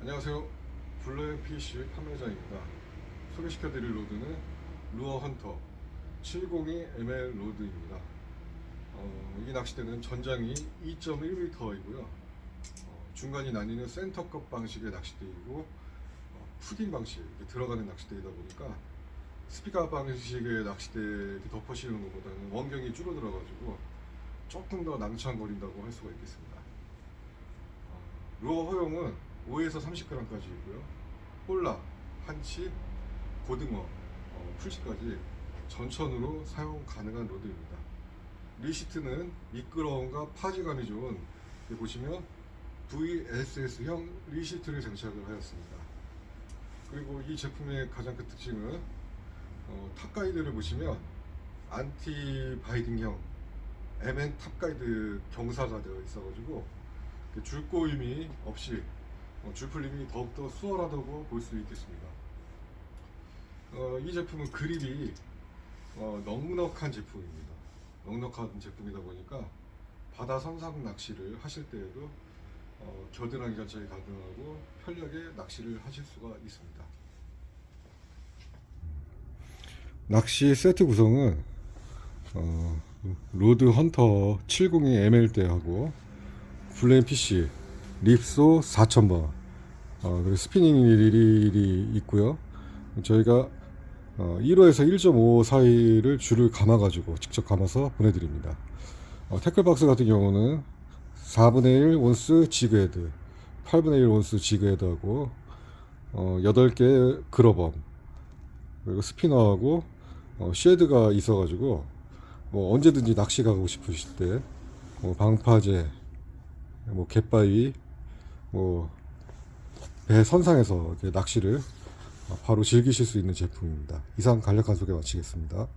안녕하세요. 블루앤 PC 판매자입니다. 소개시켜드릴 로드는 루어 헌터 702ML 로드입니다. 어, 이 낚싯대는 전장이 2.1m이고요. 어, 중간이 나뉘는 센터컵 방식의 낚싯대이고 어, 푸딩 방식 들어가는 낚싯대이다 보니까 스피커 방식의 낚싯대 이렇게 덮어 씌우는 것보다는 원경이 줄어들어가지고 조금 더 낭창거린다고 할 수가 있겠습니다. 어, 루어 허용은 5에서 30g까지 있고요. 홀라, 한치, 고등어, 어, 풀치까지 전천으로 사용 가능한 로드입니다. 리시트는 미끄러움과 파지감이 좋은 보시면 VSS형 리시트를 장착을 하였습니다. 그리고 이 제품의 가장 큰 특징은 어, 탑 가이드를 보시면 안티 바이딩형 MN 탑 가이드 경사가 되어 있어가지고 그 줄꼬임이 없이 어, 줄풀림이 더욱더 수월하다고 볼 수 있겠습니다. 어, 이 제품은 그립이 어, 넉넉한 제품입니다. 넉넉한 제품이다 보니까 바다 선상 낚시를 하실 때에도 어, 겨드랑이 장착이 가능하고 편리하게 낚시를 하실 수가 있습니다. 낚시 세트 구성은 어, 로드 헌터 702 ML대하고 블레인 PC 립소 4000번. 어, 그리고 스피닝 릴이 있고요. 저희가 어, 1호에서 1.5 사이를 줄을 감아 가지고 직접 감아서 보내드립니다. 어, 태클박스 같은 경우는 4분의 1 온스 지그헤드 8분의 1 온스 지그헤드하고 어, 8개 그러범 그리고 스피너하고 어, 쉐드가 있어 가지고 뭐 언제든지 낚시 가고 싶으실 때 뭐 방파제 뭐 갯바위 뭐 배 선상에서 낚시를 바로 즐기실 수 있는 제품입니다. 이상 간략한 소개 마치겠습니다.